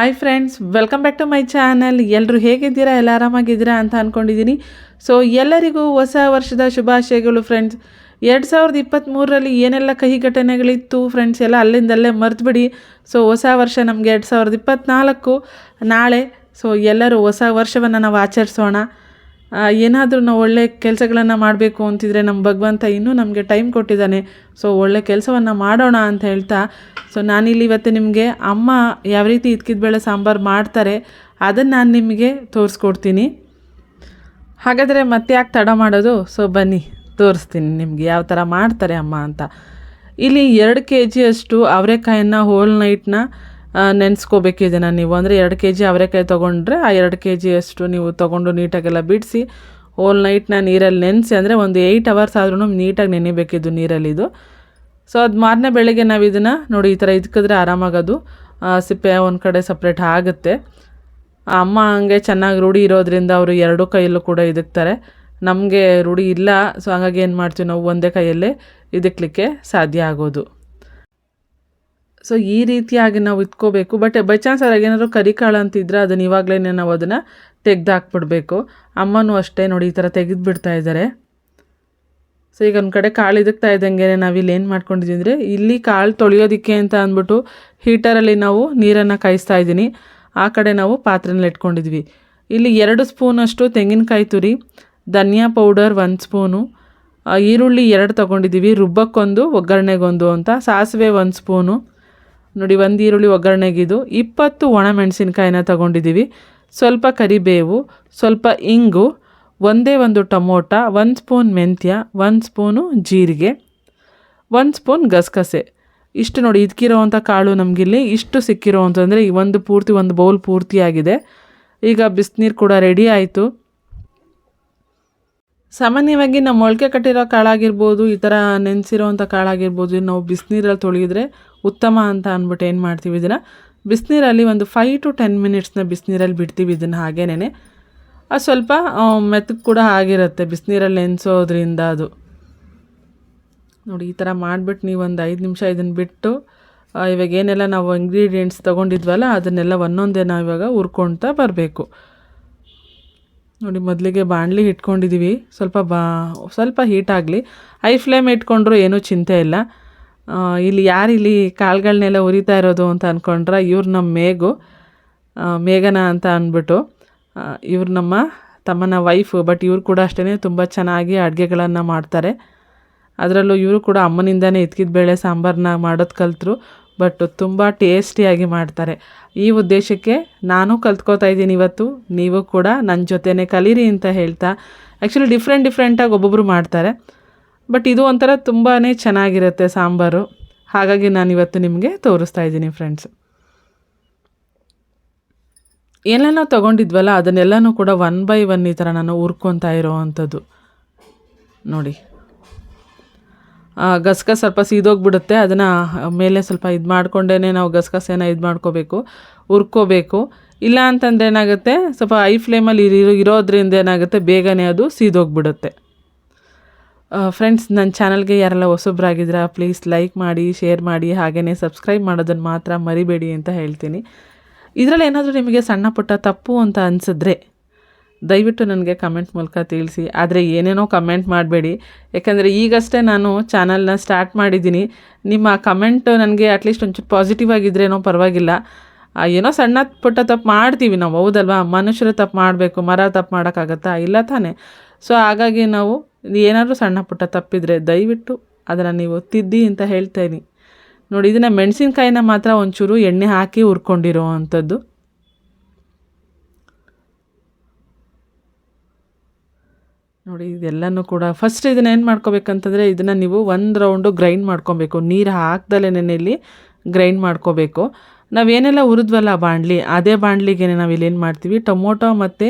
Hi friends welcome back to my channel ಎಲ್ಲರೂ ಹೇಗಿದ್ದೀರಾ? ಎಲ್ಲ ಆರಾಮಾಗಿದ್ದೀರಾ ಅಂತ ಅಂದ್ಕೊಂಡಿದ್ದೀನಿ ಸೊ ಎಲ್ಲರಿಗೂ ಹೊಸ ವರ್ಷದ ಶುಭಾಶಯಗಳು ಫ್ರೆಂಡ್ಸ್ ಎರಡು ಸಾವಿರದ ಇಪ್ಪತ್ತ್ಮೂರರಲ್ಲಿ ಏನೆಲ್ಲ ಕಹಿ ಘಟನೆಗಳಿತ್ತು ಫ್ರೆಂಡ್ಸ್ ಎಲ್ಲ ಅಲ್ಲಿಂದಲ್ಲೇ ಮರೆತುಬಿಡಿ. ಸೊ ಹೊಸ ವರ್ಷ ನಮಗೆ ಎರಡು ಸಾವಿರದ ಇಪ್ಪತ್ತ್ನಾಲ್ಕು ನಾಳೆ. ಸೊ ಎಲ್ಲರೂ ಹೊಸ ವರ್ಷವನ್ನು ನಾವು ಆಚರಿಸೋಣ. ಏನಾದರೂ ನಾವು ಒಳ್ಳೆ ಕೆಲಸಗಳನ್ನು ಮಾಡಬೇಕು ಅಂತಿದ್ರೆ ನಮ್ಮ ಭಗವಂತ ಇನ್ನೂ ನಮಗೆ ಟೈಮ್ ಕೊಟ್ಟಿದ್ದಾನೆ. ಸೊ ಒಳ್ಳೆ ಕೆಲಸವನ್ನು ಮಾಡೋಣ ಅಂತ ಹೇಳ್ತಾ ಸೊ ನಾನಿಲ್ಲಿ ಇವತ್ತು ನಿಮಗೆ ಅಮ್ಮ ಯಾವ ರೀತಿ ಇದ್ಕಿದ ಬೇಳೆ ಸಾಂಬಾರು ಮಾಡ್ತಾರೆ ಅದನ್ನು ನಾನು ನಿಮಗೆ ತೋರಿಸ್ಕೊಡ್ತೀನಿ. ಹಾಗಾದರೆ ಮತ್ತೆ ಯಾಕೆ ತಡ ಮಾಡೋದು? ಸೊ ಬನ್ನಿ, ತೋರಿಸ್ತೀನಿ ನಿಮಗೆ ಯಾವ ಥರ ಮಾಡ್ತಾರೆ ಅಮ್ಮ ಅಂತ. ಇಲ್ಲಿ ಎರಡು ಕೆ ಜಿಯಷ್ಟು ಅವರೆಕಾಯನ್ನು ಹೋಲ್ ನೈಟ್ನ ನೆನೆಸ್ಕೋಬೇಕು ಇದನ್ನು ನೀವು. ಅಂದರೆ ಎರಡು ಕೆ ಜಿ ಅವರೆಕಾಯಿ ತೊಗೊಂಡ್ರೆ ಆ ಎರಡು ಕೆ ಜಿಯಷ್ಟು ನೀವು ತೊಗೊಂಡು ನೀಟಾಗೆಲ್ಲ ಬಿಡಿಸಿ ಹೋಲ್ ನೈಟ್ನ ನೀರಲ್ಲಿ ನೆನೆಸಿ, ಅಂದರೆ ಒಂದು ಏಯ್ಟ್ ಅವರ್ಸ್ ಆದ್ರೂ ನೀಟಾಗಿ ನೆನೆಬೇಕಿದ್ದು ನೀರಲ್ಲಿದು. ಸೊ ಅದು ಮಾರನೇ ಬೆಳಗ್ಗೆ ನಾವು ಇದನ್ನು ನೋಡಿ ಈ ಥರ ಇದಕ್ಕಿದ್ರೆ ಆರಾಮಾಗೋದು. ಸಿಪ್ಪೆ ಒಂದು ಕಡೆ ಸಪ್ರೇಟ್ ಆಗುತ್ತೆ. ಅಮ್ಮ ಹಂಗೆ ಚೆನ್ನಾಗಿ ರೂಢಿ ಇರೋದ್ರಿಂದ ಅವರು ಎರಡೂ ಕೈಯಲ್ಲೂ ಕೂಡ ಇದಕ್ತಾರೆ. ನಮಗೆ ರೂಢಿ ಇಲ್ಲ ಸೊ ಹಾಗಾಗಿ ಏನು ಮಾಡ್ತೀವಿ ನಾವು ಒಂದೇ ಕೈಯಲ್ಲೇ ಇದಕ್ಲಿಕ್ಕೆ ಸಾಧ್ಯ ಆಗೋದು. ಸೊ ಈ ರೀತಿಯಾಗಿ ನಾವು ಇಟ್ಕೋಬೇಕು. ಬಟ್ ಬೈ ಚಾನ್ಸ್ ಅದ್ರಾಗ ಏನಾದರೂ ಕರಿಕಾಳು ಅಂತಿದ್ರೆ ಅದನ್ನು ಇವಾಗಲೇ ನಾವು ಅದನ್ನು ತೆಗ್ದು ಹಾಕ್ಬಿಡ್ಬೇಕು ಅಮ್ಮನೂ ಅಷ್ಟೇ ನೋಡಿ ಈ ಥರ ತೆಗೆದು ಬಿಡ್ತಾ ಇದ್ದಾರೆ ಸೊ ಈಗ ಒಂದು ಕಡೆ ಕಾಳು ಇದಕ್ತಾ ಇದ್ದಂಗೆ ಇಲ್ಲಿ ಏನು ಮಾಡ್ಕೊಂಡಿದ್ದೀವಿ ಅಂದರೆ ಇಲ್ಲಿ ಕಾಳು ತೊಳೆಯೋದಕ್ಕೆ ಅಂತ ಅಂದ್ಬಿಟ್ಟು ಹೀಟರಲ್ಲಿ ನಾವು ನೀರನ್ನು ಕಾಯಿಸ್ತಾ ಇದ್ದೀನಿ. ಆ ಕಡೆ ನಾವು ಪಾತ್ರೆನಲ್ಲಿ ಇಟ್ಕೊಂಡಿದ್ವಿ. ಇಲ್ಲಿ ಎರಡು ಸ್ಪೂನಷ್ಟು ತೆಂಗಿನಕಾಯಿ ತುರಿ, ಧನಿಯಾ ಪೌಡರ್ ಒಂದು ಸ್ಪೂನು ಈರುಳ್ಳಿ ಎರಡು ತೊಗೊಂಡಿದ್ದೀವಿ ರುಬ್ಬಕ್ಕೊಂದು, ಒಗ್ಗರಣೆಗೊಂದು ಅಂತ ಸಾಸಿವೆ ಒಂದು ಸ್ಪೂನು ನೋಡಿ ಒಂದು ಈರುಳ್ಳಿ ಒಗ್ಗರಣೆಗಿದು ಇಪ್ಪತ್ತು ಒಣಮೆಣಸಿನ್ಕಾಯಿನ ತಗೊಂಡಿದ್ದೀವಿ. ಸ್ವಲ್ಪ ಕರಿಬೇವು, ಸ್ವಲ್ಪ ಇಂಗು, ಒಂದೇ ಒಂದು ಟೊಮೋಟ, ಒಂದು ಸ್ಪೂನ್ ಮೆಂತ್ಯ, ಒಂದು ಸ್ಪೂನು ಜೀರಿಗೆ, ಒಂದು ಸ್ಪೂನ್ ಗಸಗಸೆ. ಇಷ್ಟು ನೋಡಿ ಇದಕ್ಕಿರೋವಂಥ ಕಾಳು ನಮಗಿಲ್ಲಿ ಇಷ್ಟು ಸಿಕ್ಕಿರೋ ಅಂತಂದರೆ ಈ ಒಂದು ಪೂರ್ತಿ, ಒಂದು ಬೌಲ್ ಪೂರ್ತಿಯಾಗಿದೆ. ಈಗ ಬಿಸಿನೀರು ಕೂಡ ರೆಡಿ ಆಯಿತು. ಸಾಮಾನ್ಯವಾಗಿ ನಾವು ಮೊಳಕೆ ಕಟ್ಟಿರೋ ಕಾಳಾಗಿರ್ಬೋದು, ಈ ಥರ ನೆನೆಸಿರೋವಂಥ ಕಾಳಾಗಿರ್ಬೋದು, ನಾವು ಬಿಸಿನೀರಲ್ಲಿ ತೊಳೆಯಿದ್ರೆ ಉತ್ತಮ ಅಂತ ಅಂದ್ಬಿಟ್ಟು ಏನು ಮಾಡ್ತೀವಿ ಇದನ್ನು? ಬಿಸಿನೀರಲ್ಲಿ ಒಂದು ಫೈವ್ ಟು ಟೆನ್ ಮಿನಿಟ್ಸ್ನ ಬಿಸಿನೀರಲ್ಲಿ ಬಿಡ್ತೀವಿ ಇದನ್ನು ಹಾಗೇನೇ ಅದು ಸ್ವಲ್ಪ ಮೆತ್ತಗೆ ಕೂಡ ಆಗಿರುತ್ತೆ ಬಿಸಿನೀರಲ್ಲಿ ನೆನೆಸೋದ್ರಿಂದ ಅದು. ನೋಡಿ, ಈ ಥರ ಮಾಡಿಬಿಟ್ಟು ನೀವು ಒಂದು ಐದು ನಿಮಿಷ ಇದನ್ನು ಬಿಟ್ಟು ಇವಾಗ ಏನೆಲ್ಲ ನಾವು ಇಂಗ್ರೀಡಿಯೆಂಟ್ಸ್ ತೊಗೊಂಡಿದ್ವಲ್ಲ, ಅದನ್ನೆಲ್ಲ ಒಂದೊಂದೇ ನಾವು ಇವಾಗ ಹುರ್ಕೊಳ್ತಾ ಬರಬೇಕು. ನೋಡಿ, ಮೊದಲಿಗೆ ಬಾಣಲಿ ಇಟ್ಕೊಂಡಿದ್ದೀವಿ ಸ್ವಲ್ಪ ಬಾ, ಸ್ವಲ್ಪ ಹೀಟ್ ಆಗಲಿ. ಹೈ ಫ್ಲೇಮ್ ಇಟ್ಕೊಂಡ್ರು ಏನೂ ಚಿಂತೆ ಇಲ್ಲ. ಇಲ್ಲಿ ಯಾರು ಇಲ್ಲಿ ಕಾಳುಗಳನ್ನೆಲ್ಲ ಉರಿತಾ ಇರೋದು ಅಂತ ಅಂದ್ಕೊಂಡ್ರೆ ಇವ್ರು ನಮ್ಮ ಮೇಘು. ಮೇಘನ ಅಂತ ಅಂದ್ಬಿಟ್ಟು ಇವ್ರು ನಮ್ಮ ತಮ್ಮನ ವೈಫು ಬಟ್ ಇವ್ರು ಕೂಡ ಅಷ್ಟೇ ತುಂಬ ಚೆನ್ನಾಗಿ ಅಡುಗೆಗಳನ್ನು ಮಾಡ್ತಾರೆ. ಅದರಲ್ಲೂ ಇವರು ಕೂಡ ಅಮ್ಮನಿಂದನೇ ಇದ್ಕಿದ ಬೇಳೆ ಸಾಂಬಾರನ್ನ ಮಾಡೋದು ಕಲ್ತರು ಬಟ್ ತುಂಬ ಟೇಸ್ಟಿಯಾಗಿ ಮಾಡ್ತಾರೆ. ಈ ಉದ್ದೇಶಕ್ಕೆ ನಾನು ಕಲ್ತ್ಕೋತಾ ಇದ್ದೀನಿ ಇವತ್ತು. ನೀವು ಕೂಡ ನನ್ನ ಜೊತೆನೇ ಕಲೀರಿ ಅಂತ ಹೇಳ್ತಾ ಆ್ಯಕ್ಚುಲಿ ಡಿಫ್ರೆಂಟ್ ಡಿಫ್ರೆಂಟಾಗಿ ಒಬ್ಬೊಬ್ಬರು ಮಾಡ್ತಾರೆ. ಬಟ್ ಇದು ಒಂಥರ ತುಂಬಾ ಚೆನ್ನಾಗಿರುತ್ತೆ ಸಾಂಬಾರು. ಹಾಗಾಗಿ ನಾನು ಇವತ್ತು ನಿಮಗೆ ತೋರಿಸ್ತಾ ಇದ್ದೀನಿ ಫ್ರೆಂಡ್ಸ್ ಏನೆಲ್ಲ ತೊಗೊಂಡಿದ್ವಲ್ಲ, ಅದನ್ನೆಲ್ಲನೂ ಕೂಡ ಒನ್ ಬೈ ಒನ್ ಈ ಥರ ನಾನು ಹುರ್ಕೊತಾ ಇರೋವಂಥದ್ದು. ನೋಡಿ. ಗಸಗಸ ಸ್ವಲ್ಪ ಸೀದೋಗ್ಬಿಡುತ್ತೆ. ಅದನ್ನು ಮೇಲೆ ಸ್ವಲ್ಪ ಇದು ಮಾಡ್ಕೊಂಡೇ ನಾವು ಗಸಗಸೆನ ಇದು ಮಾಡ್ಕೋಬೇಕು ಉರ್ಕೋಬೇಕು ಇಲ್ಲ ಅಂತಂದ್ರೆ ಏನಾಗುತ್ತೆ, ಸ್ವಲ್ಪ ಐ ಫ್ಲೇಮಲ್ಲಿ ಇರೋ, ಇರೋದ್ರಿಂದ ಏನಾಗುತ್ತೆ, ಬೇಗನೆ ಅದು ಸೀದೋಗ್ಬಿಡುತ್ತೆ. ಫ್ರೆಂಡ್ಸ್ ನನ್ನ ಚಾನಲ್ಗೆ ಯಾರೆಲ್ಲ ಹೊಸಬ್ರಾಗಿದ್ದೀರಾ ಪ್ಲೀಸ್ ಲೈಕ್ ಮಾಡಿ ಶೇರ್ ಮಾಡಿ ಹಾಗೆಯೇ ಸಬ್ಸ್ಕ್ರೈಬ್ ಮಾಡೋದನ್ನು ಮಾತ್ರ ಮರಿಬೇಡಿ ಅಂತ ಹೇಳ್ತೀನಿ. ಇದರಲ್ಲಿ ಏನಾದರೂ ನಿಮಗೆ ಸಣ್ಣ ಪುಟ್ಟ ತಪ್ಪು ಅಂತ ಅನಿಸಿದ್ರೆ ದಯವಿಟ್ಟು ನನಗೆ ಕಮೆಂಟ್ ಮೂಲಕ ತಿಳಿಸಿ. ಆದರೆ ಏನೇನೋ ಕಮೆಂಟ್ ಮಾಡಬೇಡಿ. ಯಾಕಂದರೆ ಈಗಷ್ಟೇ ನಾನು ಚಾನಲ್ನ ಸ್ಟಾರ್ಟ್ ಮಾಡಿದ್ದೀನಿ. ನಿಮ್ಮ ಕಮೆಂಟ್ ನನಗೆ ಅಟ್ಲೀಸ್ಟ್ ಒಂಚೂರು ಪಾಸಿಟಿವ್ ಆಗಿದ್ರೇನೋ ಪರವಾಗಿಲ್ಲ. ಏನೋ ಸಣ್ಣ ಪುಟ್ಟ ತಪ್ಪು ಮಾಡ್ತೀವಿ ನಾವು, ಹೌದಲ್ವಾ? ಮನುಷ್ಯರು ತಪ್ಪು ಮಾಡಬೇಕು, ಮರ ತಪ್ಪು ಮಾಡೋಕ್ಕಾಗತ್ತಾ? ಇಲ್ಲ ತಾನೇ. ಸೊ ಹಾಗಾಗಿ ನಾವು ಏನಾದರೂ ಸಣ್ಣ ಪುಟ್ಟ ತಪ್ಪಿದರೆ ದಯವಿಟ್ಟು ಅದನ್ನು ನೀವು ತಿದ್ದಿ ಅಂತ ಹೇಳ್ತೇನೆ ನೋಡಿ, ಇದನ್ನು ಮೆಣಸಿನ್ಕಾಯಿನ ಮಾತ್ರ ಒಂಚೂರು ಎಣ್ಣೆ ಹಾಕಿ ಹುರ್ಕೊಂಡಿರೋ ಅಂಥದ್ದು. ನೋಡಿ, ಇದೆಲ್ಲನೂ ಕೂಡ ಫಸ್ಟ್ ಇದನ್ನ ಏನು ಮಾಡ್ಕೋಬೇಕಂತಂದರೆ ಇದನ್ನು ನೀವು ಒಂದು ರೌಂಡು ಗ್ರೈಂಡ್ ಮಾಡ್ಕೊಬೇಕು. ನೀರು ಹಾಕ್ದಲೇ ನೆನೆಯಲ್ಲಿ ಗ್ರೈಂಡ್ ಮಾಡ್ಕೋಬೇಕು. ನಾವೇನೆಲ್ಲ ಹುರಿದ್ವಲ್ಲ ಬಾಣಲಿ, ಅದೇ ಬಾಣಲಿಗೆ ನಾವು ಏನು ಮಾಡ್ತೀವಿ? ಟೊಮೊಟೊ ಮತ್ತು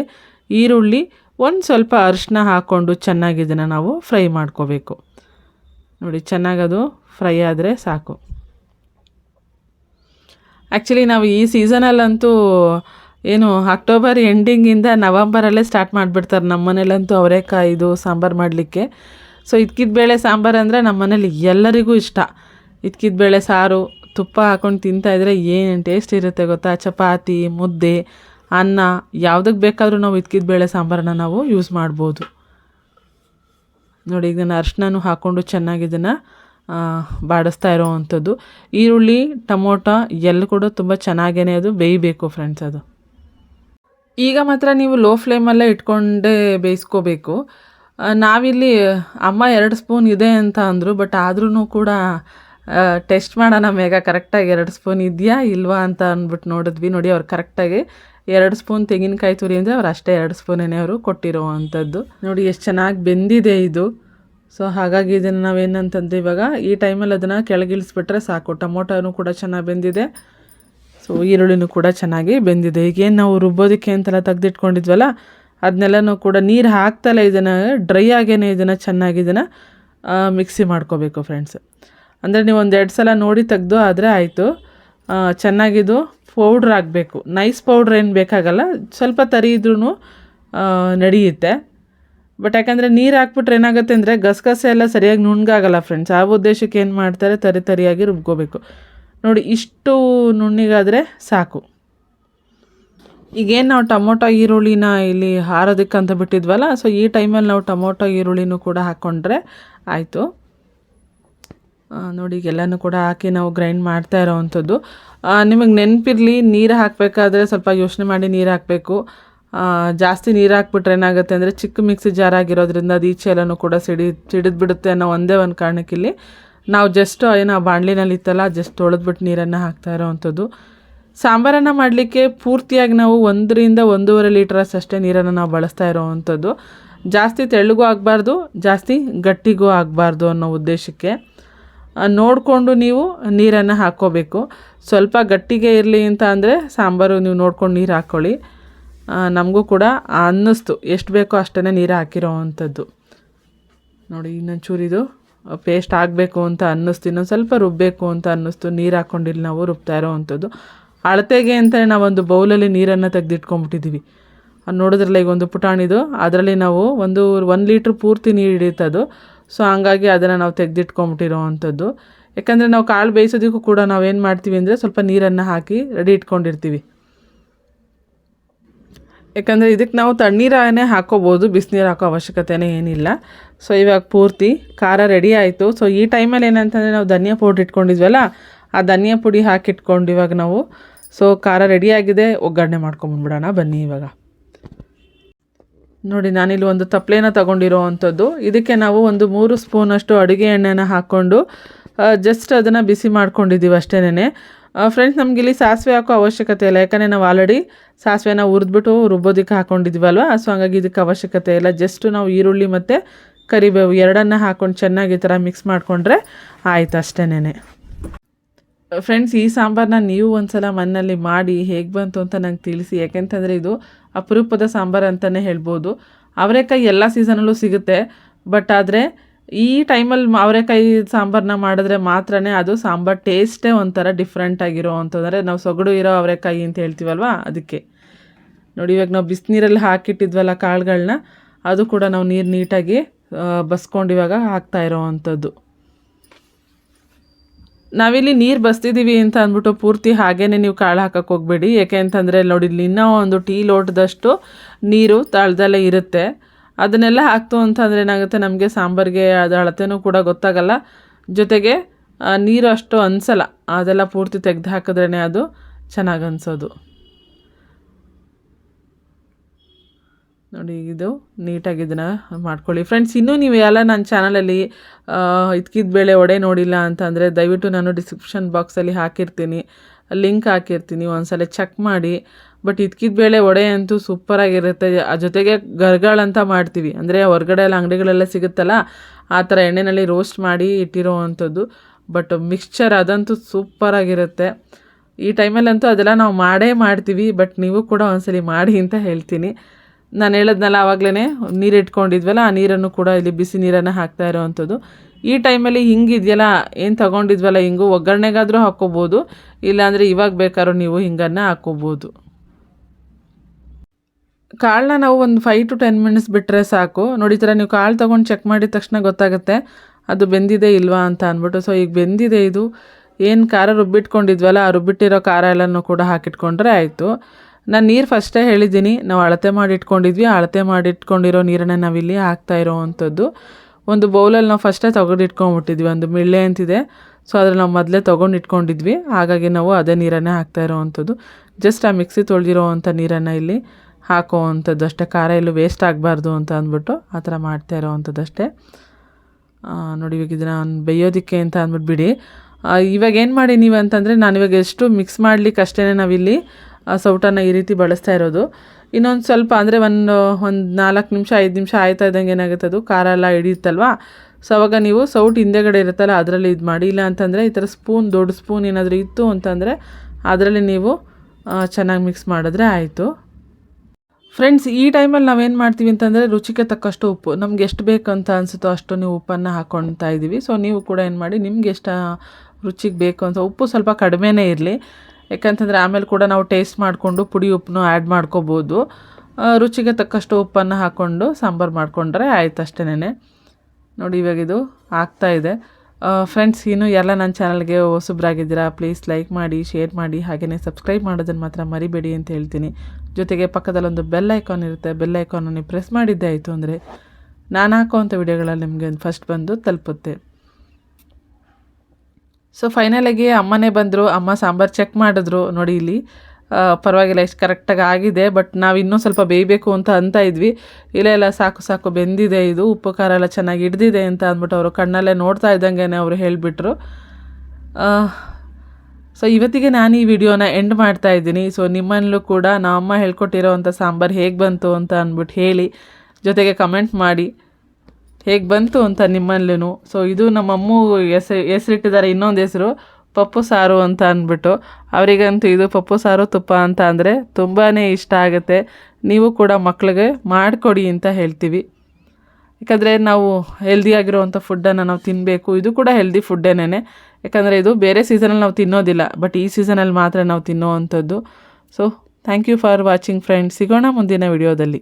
ಈರುಳ್ಳಿ ಒಂದು ಸ್ವಲ್ಪ ಅರಿಶಿನ ಹಾಕ್ಕೊಂಡು ಚೆನ್ನಾಗಿ ಇದನ್ನು ನಾವು ಫ್ರೈ ಮಾಡ್ಕೋಬೇಕು. ನೋಡಿ, ಚೆನ್ನಾಗದು ಫ್ರೈ ಆದರೆ ಸಾಕು. ಆ್ಯಕ್ಚುಲಿ ನಾವು ಈ ಸೀಸನಲ್ಲಂತೂ ಏನು ಅಕ್ಟೋಬರ್ ಎಂಡಿಂಗಿಂದ ನವಂಬರಲ್ಲೇ ಸ್ಟಾರ್ಟ್ ಮಾಡಿಬಿಡ್ತಾರೆ. ನಮ್ಮ ಮನೇಲಂತೂ ಅವರೆಕಾಯಿದು ಸಾಂಬಾರು ಮಾಡಲಿಕ್ಕೆ. ಸೊ ಇದ್ಕಿದ ಬೇಳೆ ಸಾಂಬಾರು ಅಂದರೆ ನಮ್ಮ ಮನೇಲಿ ಎಲ್ಲರಿಗೂ ಇಷ್ಟ. ಇದ್ಕಿದ ಬೇಳೆ ಸಾರು, ತುಪ್ಪ ಹಾಕೊಂಡು ತಿಂತಾಯಿದ್ರೆ ಏನು ಟೇಸ್ಟ್ ಇರುತ್ತೆ ಗೊತ್ತಾ? ಚಪಾತಿ, ಮುದ್ದೆ ಅನ್ನ ಯಾವುದಕ್ಕೆ ಬೇಕಾದರೂ ನಾವು ಇದ್ಕಿದ ಬೇಳೆ ಸಾಂಬಾರನ್ನ ನಾವು ಯೂಸ್ ಮಾಡ್ಬೋದು. ನೋಡಿ, ಈಗ ನಾನು ಅರ್ಶಿನೂ ಹಾಕ್ಕೊಂಡು ಚೆನ್ನಾಗಿ ಇದನ್ನು ಬಾಡಿಸ್ತಾ ಇರೋವಂಥದ್ದು. ಈರುಳ್ಳಿ, ಟೊಮೊಟೊ ಎಲ್ಲ ಕೂಡ ತುಂಬ ಚೆನ್ನಾಗೇ ಅದು ಬೇಯಬೇಕು ಫ್ರೆಂಡ್ಸ್ ಅದು. ಈಗ ಮಾತ್ರ ನೀವು ಲೋ ಫ್ಲೇಮಲ್ಲೇ ಇಟ್ಕೊಂಡೇ ಬೇಯಿಸ್ಕೋಬೇಕು. ನಾವಿಲ್ಲಿ, ಅಮ್ಮ ಎರಡು ಸ್ಪೂನ್ ಇದೆ ಅಂತ ಅಂದರು ಬಟ್ ಆದ್ರೂ ಕೂಡ ಟೆಸ್ಟ್ ಮಾಡೋಣ ಮೇಗ ಕರೆಕ್ಟಾಗಿ ಎರಡು ಸ್ಪೂನ್ ಇದೆಯಾ, ಇಲ್ವಾ ಅಂತ ಅಂದ್ಬಿಟ್ಟು ನೋಡಿದ್ವಿ. ನೋಡಿ, ಅವ್ರು ಕರೆಕ್ಟಾಗಿ ಎರಡು ಸ್ಪೂನ್ ತೆಂಗಿನಕಾಯಿ ತುರಿ ಅಂದರೆ ಅವ್ರು ಅಷ್ಟೇ ಎರಡು ಸ್ಪೂನೇ ಅವರು ಕೊಟ್ಟಿರೋ ಅಂಥದ್ದು ನೋಡಿ ಎಷ್ಟು ಚೆನ್ನಾಗಿ ಬೆಂದಿದೆ ಇದು. ಸೊ ಹಾಗಾಗಿ ಇದನ್ನು ನಾವೇನಂತಂದ್ರೆ ಇವಾಗ ಈ ಟೈಮಲ್ಲಿ ಅದನ್ನು ಕೆಳಗಿಳಿಸ್ಬಿಟ್ರೆ ಸಾಕು. ಟೊಮೊಟೊನೂ ಕೂಡ ಚೆನ್ನಾಗಿ ಬೆಂದಿದೆ. ಸೊ ಈರುಳ್ಳಿನೂ ಕೂಡ ಚೆನ್ನಾಗಿ ಬೆಂದಿದೆ. ಈಗೇನು ನಾವು ರುಬ್ಬೋದಕ್ಕೆ ಅಂತೆಲ್ಲ ತೆಗೆದಿಟ್ಕೊಂಡಿದ್ವಲ್ಲ ಅದನ್ನೆಲ್ಲನೂ ಕೂಡ ನೀರು ಹಾಕ್ತಲೇ ಇದನ್ನು, ಡ್ರೈ ಆಗೇನೆ ಇದನ್ನು ಚೆನ್ನಾಗಿ ಇದನ್ನು ಮಿಕ್ಸಿ ಮಾಡ್ಕೋಬೇಕು ಫ್ರೆಂಡ್ಸ್ ಅಂದರೆ ನೀವು ಒಂದು ಎರಡು ಸಲ ನೋಡಿ ತೆಗೆದು ಆದರೆ ಆಯಿತು. ಚೆನ್ನಾಗಿದು ಪೌಡ್ರ್ ಆಗಬೇಕು ನೈಸ್ ಪೌಡ್ರ್ ಏನು ಬೇಕಾಗಲ್ಲ, ಸ್ವಲ್ಪ ತರಿ ಇದ್ರೂ ನಡೆಯುತ್ತೆ. ಬಟ್ ಯಾಕಂದರೆ ನೀರು ಹಾಕ್ಬಿಟ್ರೆ ಏನಾಗುತ್ತೆ ಅಂದರೆ ಗಸಗಸೆ ಎಲ್ಲ ಸರಿಯಾಗಿ ನುಣ್ಣಗಾಗಲ್ಲ ಫ್ರೆಂಡ್ಸ್ ಆ ಉದ್ದೇಶಕ್ಕೆ ಏನು ಮಾಡ್ತಾರೆ, ತರಿ ತರಿಯಾಗಿ ರುಬ್ಕೋಬೇಕು. ನೋಡಿ, ಇಷ್ಟು ನುಣ್ಣಿಗಾದರೆ ಸಾಕು. ಈಗೇನು ನಾವು ಟೊಮೊಟೊ ಈರುಳ್ಳಿನ ಇಲ್ಲಿ ಹಾರೋದಕ್ಕೆ ಅಂತ ಬಿಟ್ಟಿದ್ವಲ್ಲ ಸೊ ಈ ಟೈಮಲ್ಲಿ ನಾವು ಟೊಮೊಟೊ ಈರುಳ್ಳಿನೂ ಕೂಡ ಹಾಕ್ಕೊಂಡ್ರೆ ಆಯಿತು. ನೋಡಿ ಎಲ್ಲನೂ ಕೂಡ ಹಾಕಿ ನಾವು ಗ್ರೈಂಡ್ ಮಾಡ್ತಾ ಇರೋವಂಥದ್ದು ನಿಮಗೆ ನೆನಪಿರಲಿ, ನೀರು ಹಾಕಬೇಕಾದ್ರೆ ಸ್ವಲ್ಪ ಯೋಚನೆ ಮಾಡಿ ನೀರು ಹಾಕಬೇಕು. ಜಾಸ್ತಿ ನೀರು ಹಾಕ್ಬಿಟ್ರೆ ಏನಾಗುತ್ತೆ ಅಂದರೆ ಚಿಕ್ಕ ಮಿಕ್ಸಿ ಜಾರ್ ಆಗಿರೋದ್ರಿಂದ ಅದು ಈಚೆ ಎಲ್ಲನೂ ಕೂಡ ಸಿಡಿ ಸಿಡಿದು ಬಿಡುತ್ತೆ ಅನ್ನೋ ಒಂದೇ ಒಂದು ಕಾರಣಕ್ಕಿಲ್ಲಿ ನಾವು ಜಸ್ಟ್ ಏನೋ ಬಾಣಲಿನಲ್ಲಿ ಇತ್ತಲ್ಲ ಜಸ್ಟ್ ತೊಳೆದ್ಬಿಟ್ಟು ನೀರನ್ನು ಹಾಕ್ತಾ ಇರೋವಂಥದ್ದು ಸಾಂಬಾರನ್ನು ಮಾಡಲಿಕ್ಕೆ ಪೂರ್ತಿಯಾಗಿ ನಾವು ಒಂದರಿಂದ ಒಂದೂವರೆ ಲೀಟ್ರಸ್ ಅಷ್ಟೇ ನೀರನ್ನು ನಾವು ಬಳಸ್ತಾ ಇರೋವಂಥದ್ದು ಜಾಸ್ತಿ ತೆಳ್ಳಗೂ ಆಗಬಾರ್ದು, ಜಾಸ್ತಿ ಗಟ್ಟಿಗೂ ಆಗಬಾರ್ದು ಅನ್ನೋ ಉದ್ದೇಶಕ್ಕೆ. ನೋಡಿಕೊಂಡು ನೀವು ನೀರನ್ನು ಹಾಕ್ಕೋಬೇಕು. ಸ್ವಲ್ಪ ಗಟ್ಟಿಗೆ ಇರಲಿ ಅಂತ ಅಂದರೆ ಸಾಂಬಾರು ನೀವು ನೋಡ್ಕೊಂಡು ನೀರು ಹಾಕ್ಕೊಳ್ಳಿ ನಮಗೂ ಕೂಡ ಅನ್ನಿಸ್ತು. ಎಷ್ಟು ಬೇಕೋ ಅಷ್ಟೇ ನೀರು ಹಾಕಿರೋ ಅಂಥದ್ದು. ನೋಡಿ ಇನ್ನೊಂದು ಚೂರಿದು ಪೇಸ್ಟ್ ಆಗಬೇಕು ಅಂತ ಅನ್ನಿಸ್ತು. ಇನ್ನೊಂದು ಸ್ವಲ್ಪ ರುಬ್ಬಬೇಕು ಅಂತ ಅನ್ನಿಸ್ತು. ನೀರು ಹಾಕ್ಕೊಂಡಿಲ್ಲ ನಾವು, ರುಬ್ತಾ ಇರೋ ಅಂಥದ್ದು. ಅಳತೆಗೆ ಅಂತ ನಾವೊಂದು ಬೌಲಲ್ಲಿ ನೀರನ್ನು ತೆಗೆದಿಟ್ಕೊಂಡ್ಬಿಟ್ಟಿದ್ದೀವಿ ನೋಡಿದ್ರಲ್ಲ ಈಗ ಒಂದು ಪುಟಾಣಿದು, ಅದರಲ್ಲಿ ನಾವು ಒಂದು ಒಂದು ಲೀಟ್ರ್ ಪೂರ್ತಿ ನೀರು ಹಿಡಿಯುತ್ತದು. ಸೊ ಹಂಗಾಗಿ ಅದನ್ನು ನಾವು ತೆಗೆದಿಟ್ಕೊಂಬಿಟ್ಟಿರೋ ಅಂಥದ್ದು. ಯಾಕಂದರೆ ನಾವು ಕಾಳು ಬೇಯಿಸೋದಕ್ಕೂ ಕೂಡ ನಾವು ಏನು ಮಾಡ್ತೀವಿ ಅಂದರೆ ಸ್ವಲ್ಪ ನೀರನ್ನು ಹಾಕಿ ರೆಡಿ ಇಟ್ಕೊಂಡಿರ್ತೀವಿ. ಯಾಕಂದರೆ ಇದಕ್ಕೆ ನಾವು ತಣ್ಣೀರನ್ನೇ ಹಾಕೋಬೋದು, ಬಿಸಿನೀರು ಹಾಕೋ ಅವಶ್ಯಕತೆನೇ ಏನಿಲ್ಲ. ಸೊ ಇವಾಗ ಪೂರ್ತಿ ಖಾರ ರೆಡಿ ಆಯಿತು. ಸೊ ಈ ಟೈಮಲ್ಲಿ ಏನಂತಂದರೆ ನಾವು ಧನಿಯಾ ಪೌಡ್ರ್ ಇಟ್ಕೊಂಡಿದ್ವಲ್ಲ, ಆ ಧನಿಯಾ ಪುಡಿ ಹಾಕಿಟ್ಕೊಂಡು ಇವಾಗ ನಾವು ಸೊ ಖಾರ ರೆಡಿಯಾಗಿದೆ ಒಗ್ಗರಣೆ ಮಾಡ್ಕೊಂಬಂದ್ಬಿಡೋಣ ಬನ್ನಿ ಇವಾಗ. ನೋಡಿ, ನಾನಿಲ್ಲಿ ಒಂದು ತಪ್ಪಲೇನ ತಗೊಂಡಿರೋ ಅಂಥದ್ದು. ಇದಕ್ಕೆ ನಾವು ಒಂದು ಮೂರು ಸ್ಪೂನಷ್ಟು ಅಡುಗೆ ಎಣ್ಣೆನ ಹಾಕ್ಕೊಂಡು ಜಸ್ಟ್ ಅದನ್ನು ಬಿಸಿ ಮಾಡ್ಕೊಂಡಿದ್ದೀವಿ ಅಷ್ಟೇನೆ ಫ್ರೆಂಡ್ಸ್ ನಮಗಿಲ್ಲಿ ಸಾಸಿವೆ ಹಾಕೋ ಅವಶ್ಯಕತೆ ಇಲ್ಲ. ಯಾಕಂದರೆ ನಾವು ಆಲ್ರೆಡಿ ಸಾಸಿವೆನ ಹುರಿದ್ಬಿಟ್ಟು ರುಬ್ಬೋದಕ್ಕೆ ಹಾಕ್ಕೊಂಡಿದ್ವಲ್ವ ಸೊ ಹಂಗಾಗಿ ಇದಕ್ಕೆ ಅವಶ್ಯಕತೆ ಇಲ್ಲ. ಜಸ್ಟ್ ನಾವು ಈರುಳ್ಳಿ ಮತ್ತು ಕರಿಬೇವು ಎರಡನ್ನ ಹಾಕ್ಕೊಂಡು ಚೆನ್ನಾಗಿ ಈ ಥರ ಮಿಕ್ಸ್ ಮಾಡಿಕೊಂಡ್ರೆ ಆಯಿತು ಅಷ್ಟೇನೆ ಫ್ರೆಂಡ್ಸ್ ಈ ಸಾಂಬಾರನ್ನ ನೀವು ಒಂದ್ಸಲ ಮನೆಯಲ್ಲಿ ಮಾಡಿ ಹೇಗೆ ಬಂತು ಅಂತ ನಂಗೆ ತಿಳಿಸಿ. ಯಾಕೆಂತಂದರೆ ಇದು ಅಪರೂಪದ ಸಾಂಬಾರು ಅಂತಲೇ ಹೇಳ್ಬೋದು. ಅವರೆಕಾಯಿ ಎಲ್ಲ ಸೀಸನಲ್ಲೂ ಸಿಗುತ್ತೆ. ಬಟ್ ಆದರೆ ಈ ಟೈಮಲ್ಲಿ ಅವರೆಕಾಯಿ ಸಾಂಬಾರನ್ನ ಮಾಡಿದ್ರೆ ಮಾತ್ರನೇ ಅದು ಸಾಂಬಾರು ಟೇಸ್ಟೇ ಒಂಥರ ಡಿಫ್ರೆಂಟ್ ಆಗಿರೋ ಅಂತಂದರೆ ನಾವು ಸೊಗಡು ಇರೋ ಅವರೆಕಾಯಿ ಅಂತ ಹೇಳ್ತೀವಲ್ವ? ಅದಕ್ಕೆ. ನೋಡಿ, ಇವಾಗ ನಾವು ಬಿಸಿನೀರಲ್ಲಿ ಹಾಕಿಟ್ಟಿದ್ವಲ್ಲ ಕಾಳುಗಳನ್ನ ಅದು ಕೂಡ ನಾವು ನೀರು ನೀಟಾಗಿ ಬಸ್ಕೊಂಡು ಇವಾಗ ಹಾಕ್ತಾ ಇರೋ ಅಂಥದ್ದು. ನಾವಿಲ್ಲಿ ನೀರು ಬಸ್ತಿದ್ದೀವಿ ಅಂತ ಅಂದ್ಬಿಟ್ಟು ಪೂರ್ತಿ ಹಾಗೇ ನೀವು ಕಾಳು ಹಾಕಕ್ಕೆ ಹೋಗಬೇಡಿ. ಯಾಕೆ ಅಂತಂದರೆ ನೋಡಿ ಇಲ್ಲಿ ಇನ್ನೂ ಒಂದು ಟೀ ಲೋಟದಷ್ಟು ನೀರು ತಾಳ್ದಲ್ಲೇ ಇರುತ್ತೆ. ಅದನ್ನೆಲ್ಲ ಹಾಕ್ತು ಅಂತಂದರೆ ಏನಾಗುತ್ತೆ? ನಮಗೆ ಸಾಂಬಾರಿಗೆ ಅದು ಅಳತೆನೂ ಕೂಡ ಗೊತ್ತಾಗಲ್ಲ. ಜೊತೆಗೆ ನೀರು ಅಷ್ಟು ಅನಿಸಲ್ಲ. ಅದೆಲ್ಲ ಪೂರ್ತಿ ತೆಗೆದು ಹಾಕಿದ್ರೇ ಅದು ಚೆನ್ನಾಗಿ ಅನಿಸೋದು. ನೋಡಿ, ಇದು ನೀಟಾಗಿ ಇದನ್ನು ಮಾಡ್ಕೊಳ್ಳಿ. ಫ್ರೆಂಡ್ಸ್ ಇನ್ನೂ ನೀವು ಎಲ್ಲ ನನ್ನ ಚಾನಲಲ್ಲಿ ಇದ್ಕಿದ ಬೇಳೆ ಒಡೆ ನೋಡಿಲ್ಲ ಅಂತಂದರೆ ದಯವಿಟ್ಟು ನಾನು ಡಿಸ್ಕ್ರಿಪ್ಷನ್ ಬಾಕ್ಸಲ್ಲಿ ಹಾಕಿರ್ತೀನಿ. ಲಿಂಕ್ ಹಾಕಿರ್ತೀನಿ, ಒಂದ್ಸಲ ಚೆಕ್ ಮಾಡಿ. ಬಟ್ ಇದ್ಕಿದ ಬೇಳೆ ಒಡೆ ಅಂತೂ ಸೂಪರಾಗಿರುತ್ತೆ. ಆ ಜೊತೆಗೆ ಗರ್ಗಳಂತ ಮಾಡ್ತೀವಿ. ಅಂದರೆ ಹೊರಗಡೆ ಎಲ್ಲ ಅಂಗಡಿಗಳೆಲ್ಲ ಸಿಗುತ್ತಲ್ಲ, ಆ ಥರ ಎಣ್ಣೆಯಲ್ಲಿ ರೋಸ್ಟ್ ಮಾಡಿ ಇಟ್ಟಿರೋ ಬಟ್ ಮಿಕ್ಸ್ಚರ್ ಅದಂತೂ ಸೂಪರಾಗಿರುತ್ತೆ. ಈ ಟೈಮಲ್ಲಂತೂ ಅದೆಲ್ಲ ನಾವು ಮಾಡೇ ಮಾಡ್ತೀವಿ. ಬಟ್ ನೀವು ಕೂಡ ಒಂದ್ಸಲಿ ಮಾಡಿ ಅಂತ ಹೇಳ್ತೀನಿ. ನಾನು ಹೇಳದ್ನಲ್ಲ ಆವಾಗಲೇ ನೀರು ಇಟ್ಕೊಂಡಿದ್ವಲ್ಲ, ಆ ನೀರನ್ನು ಕೂಡ ಇಲ್ಲಿ ಬಿಸಿ ನೀರನ್ನು ಹಾಕ್ತಾ ಇರೋವಂಥದ್ದು. ಈ ಟೈಮಲ್ಲಿ ಹಿಂಗಿದೆಯಲ್ಲ, ಏನು ತಗೊಂಡಿದ್ವಲ್ಲ, ಹಿಂಗು ಒಗ್ಗರಣೆಗಾದರೂ ಹಾಕ್ಕೋಬೋದು, ಇಲ್ಲಾಂದರೆ ಇವಾಗ ಬೇಕಾದ್ರೂ ನೀವು ಹಿಂಗನ್ನು ಹಾಕ್ಕೋಬೋದು. ಕಾಳನ್ನ ನಾವು ಒಂದು ಫೈವ್ ಟು ಟೆನ್ ಮಿನಿಟ್ಸ್ ಬಿಟ್ಟರೆ ಸಾಕು. ನೋಡಿ ಥರ ನೀವು ಕಾಳು ತೊಗೊಂಡು ಚೆಕ್ ಮಾಡಿದ ತಕ್ಷಣ ಗೊತ್ತಾಗುತ್ತೆ, ಅದು ಬೆಂದಿದೆ ಇಲ್ವಾ ಅಂತ ಅಂದ್ಬಿಟ್ಟು. ಸೊ ಈಗ ಬೆಂದಿದೆ ಇದು. ಏನು ಖಾರ ರುಬ್ಬಿಟ್ಕೊಂಡಿದ್ವಲ್ಲ, ಆ ರುಬ್ಬಿಟ್ಟಿರೋ ಖಾರ ಎಲ್ಲನೂ ಕೂಡ ಹಾಕಿಟ್ಕೊಂಡ್ರೆ ಆಯಿತು. ನಾನು ನೀರು ಫಸ್ಟೇ ಹೇಳಿದ್ದೀನಿ. ನಾವು ಅಳತೆ ಮಾಡಿಟ್ಕೊಂಡಿದ್ವಿ. ಅಳತೆ ಮಾಡಿಟ್ಕೊಂಡಿರೋ ನೀರನ್ನು ನಾವಿಲ್ಲಿ ಹಾಕ್ತಾ ಇರೋವಂಥದ್ದು. ಒಂದು ಬೌಲಲ್ಲಿ ನಾವು ಫಸ್ಟೇ ತೊಗೊಂಡು ಇಟ್ಕೊಂಡ್ಬಿಟ್ಟಿದ್ವಿ ಒಂದು ಮಿಳ್ಳೆ ಅಂತಿದೆ. ಸೊ ಅದ್ರಲ್ಲಿ ನಾವು ಮೊದಲೇ ತೊಗೊಂಡು ಇಟ್ಕೊಂಡಿದ್ವಿ ಹಾಗಾಗಿ ನಾವು ಅದೇ ನೀರನ್ನೇ ಹಾಕ್ತಾ ಇರೋವಂಥದ್ದು. ಜಸ್ಟ್ ಆ ಮಿಕ್ಸಿ ತೊಳೆದಿರೋವಂಥ ನೀರನ್ನು ಇಲ್ಲಿ ಹಾಕೋ ಅಂಥದ್ದು ಅಷ್ಟೇ. ಖಾರ ಎಲ್ಲೂ ವೇಸ್ಟ್ ಆಗಬಾರ್ದು ಅಂತ ಅಂದ್ಬಿಟ್ಟು ಆ ಥರ ಮಾಡ್ತಾ ಇರೋವಂಥದ್ದು ಅಷ್ಟೇ. ನೋಡಿ ಇವಾಗ ಇದನ್ನ ಬೇಯೋದಕ್ಕೆ ಅಂತ ಅಂದ್ಬಿಟ್ಟು ಬಿಡಿ. ಇವಾಗ ಏನು ಮಾಡಿ ನೀವು ಅಂತಂದರೆ ನಾನು ಇವಾಗ ಎಷ್ಟು ಮಿಕ್ಸ್ ಮಾಡಲಿಕ್ಕೆ ಅಷ್ಟೇ ನಾವಿಲ್ಲಿ ಸೌಟನ್ನು ಈ ರೀತಿ ಬಳಸ್ತಾ ಇರೋದು. ಇನ್ನೊಂದು ಸ್ವಲ್ಪ ಅಂದರೆ ಒಂದು ಒಂದು ನಾಲ್ಕು ನಿಮಿಷ, ಐದು ನಿಮಿಷ ಆಯ್ತಾ ಇದ್ದಂಗೆ ಏನಾಗುತ್ತೆ ಅದು? ಖಾರ ಎಲ್ಲ ಹಿಡಿಯುತ್ತಲ್ವಾ? ಸೊ ಅವಾಗ ನೀವು ಸೌಟ್ ಹಿಂದೆಗಡೆ ಇರುತ್ತಲ್ಲ, ಅದರಲ್ಲಿ ಇದು ಮಾಡಿ. ಇಲ್ಲ ಅಂತಂದರೆ ಈ ಥರ ಸ್ಪೂನ್, ದೊಡ್ಡ ಸ್ಪೂನ್ ಏನಾದರೂ ಇತ್ತು ಅಂತಂದರೆ ಅದರಲ್ಲಿ ನೀವು ಚೆನ್ನಾಗಿ ಮಿಕ್ಸ್ ಮಾಡಿದ್ರೆ ಆಯಿತು. ಫ್ರೆಂಡ್ಸ್ ಈ ಟೈಮಲ್ಲಿ ನಾವೇನು ಮಾಡ್ತೀವಿ ಅಂತಂದರೆ ರುಚಿಗೆ ತಕ್ಕಷ್ಟು ಉಪ್ಪು. ನಮ್ಗೆ ಎಷ್ಟು ಬೇಕು ಅಂತ ಅನಿಸುತ್ತೋ ಅಷ್ಟು ನೀವು ಉಪ್ಪನ್ನು ಹಾಕ್ಕೊಳ್ತಾ ಇದ್ದೀವಿ ಸೊ ನೀವು ಕೂಡ ಏನು ಮಾಡಿ, ನಿಮ್ಗೆ ಎಷ್ಟು ರುಚಿಗೆ ಬೇಕು ಅಂತ. ಉಪ್ಪು ಸ್ವಲ್ಪ ಕಡಿಮೆನೇ ಇರಲಿ. ಯಾಕಂತಂದರೆ ಆಮೇಲೆ ಕೂಡ ನಾವು ಟೇಸ್ಟ್ ಮಾಡಿಕೊಂಡು ಪುಡಿ ಉಪ್ಪನ್ನು ಆ್ಯಡ್ ಮಾಡ್ಕೋಬೋದು. ರುಚಿಗೆ ತಕ್ಕಷ್ಟು ಉಪ್ಪನ್ನು ಹಾಕ್ಕೊಂಡು ಸಾಂಬಾರು ಮಾಡಿಕೊಂಡ್ರೆ ಆಯ್ತು ಅಷ್ಟೇನೆ ನೋಡಿ ಇವಾಗ ಇದು ಆಗ್ತಾ ಇದೆ. ಫ್ರೆಂಡ್ಸ್ ಏನು ಎಲ್ಲ ನನ್ನ ಚಾನಲ್ಗೆ ಹೊಸಬ್ರಾಗಿದ್ದೀರಾ ಪ್ಲೀಸ್ ಲೈಕ್ ಮಾಡಿ ಶೇರ್ ಮಾಡಿ ಹಾಗೆಯೇ ಸಬ್ಸ್ಕ್ರೈಬ್ ಮಾಡೋದನ್ನು ಮಾತ್ರ ಮರಿಬೇಡಿ ಅಂತ ಹೇಳ್ತೀನಿ. ಜೊತೆಗೆ ಪಕ್ಕದಲ್ಲೊಂದು ಬೆಲ್ ಐಕಾನ್ ಇರುತ್ತೆ ಬೆಲ್ ಐಕಾನನ್ನು ಪ್ರೆಸ್ ಮಾಡಿದ್ದೆ ಆಯಿತು ಅಂದರೆ ನಾನು ಹಾಕೋವಂಥ ವಿಡಿಯೋಗಳಲ್ಲಿ ನಿಮಗೆ ಫಸ್ಟ್ ಬಂದು ತಲುಪುತ್ತೆ. ಸೊ ಫೈನಲಾಗಿ ಅಮ್ಮನೇ ಬಂದರು, ಅಮ್ಮ ಸಾಂಬಾರು ಚೆಕ್ ಮಾಡಿದ್ರು ನೋಡಿ ಇಲ್ಲಿ. ಪರವಾಗಿಲ್ಲ ಎಷ್ಟು ಕರೆಕ್ಟಾಗಿ ಆಗಿದೆ ಬಟ್ ನಾವು ಇನ್ನೂ ಸ್ವಲ್ಪ ಬೇಯಬೇಕು ಅಂತ ಅಂತ ಇದ್ವಿ. ಇಲ್ಲ ಇಲ್ಲ, ಸಾಕು ಸಾಕು, ಬೆಂದಿದೆ ಇದು, ಉಪ್ಪು, ಖಾರ ಎಲ್ಲ ಚೆನ್ನಾಗಿ ಹಿಡ್ದಿದೆ ಅಂತ ಅಂದ್ಬಿಟ್ಟು ಅವರು ಕಣ್ಣಲ್ಲೇ ನೋಡ್ತಾ ಇದ್ದಂಗೆ ಅವರು ಹೇಳಿಬಿಟ್ರು. ಸೊ ಇವತ್ತಿಗೆ ನಾನು ಈ ವಿಡಿಯೋನ ಎಂಡ್ ಮಾಡ್ತಾ ಇದ್ದೀನಿ. ಸೊ ನಿಮ್ಮಲ್ಲೂ ಕೂಡ ನಮ್ಮ ಹೇಳ್ಕೊಟ್ಟಿರೋ ಅಂಥ ಸಾಂಬಾರು ಹೇಗೆ ಬಂತು ಅಂತ ಅಂದ್ಬಿಟ್ಟು ಹೇಳಿ. ಜೊತೆಗೆ ಕಮೆಂಟ್ ಮಾಡಿ. ಹೇಗೆ ಬಂತು ಅಂತ ನಿಮ್ಮಲ್ಲೂ ಸೊ ಇದು ನಮ್ಮಮ್ಮು ಹೆಸರು ಹೆಸರಿಟ್ಟಿದ್ದಾರೆ ಇನ್ನೊಂದು ಹೆಸರು, ಪಪ್ಪು ಸಾರು ಅಂತ ಅಂದ್ಬಿಟ್ಟು. ಅವರಿಗಂತೂ ಇದು ಪಪ್ಪು ಸಾರು ತುಪ್ಪ ಅಂತ ಅಂದರೆ ತುಂಬಾ ಇಷ್ಟ ಆಗುತ್ತೆ. ನೀವು ಕೂಡ ಮಕ್ಳಿಗೆ ಮಾಡಿಕೊಡಿ ಅಂತ ಹೇಳ್ತೀವಿ. ಯಾಕಂದರೆ ನಾವು ಹೆಲ್ದಿಯಾಗಿರುವಂಥ ಫುಡ್ಡನ್ನು ನಾವು ತಿನ್ನಬೇಕು ಇದು ಕೂಡ ಹೆಲ್ದಿ ಫುಡ್ಡೇನೆ ಯಾಕಂದರೆ ಇದು ಬೇರೆ ಸೀಸನಲ್ಲಿ ನಾವು ತಿನ್ನೋದಿಲ್ಲ ಬಟ್ ಈ ಸೀಸನಲ್ಲಿ ಮಾತ್ರ ನಾವು ತಿನ್ನೋ ಅಂಥದ್ದು so thank you for watching friends ಸಿಗೋಣ ಮುಂದಿನ ವಿಡಿಯೋದಲ್ಲಿ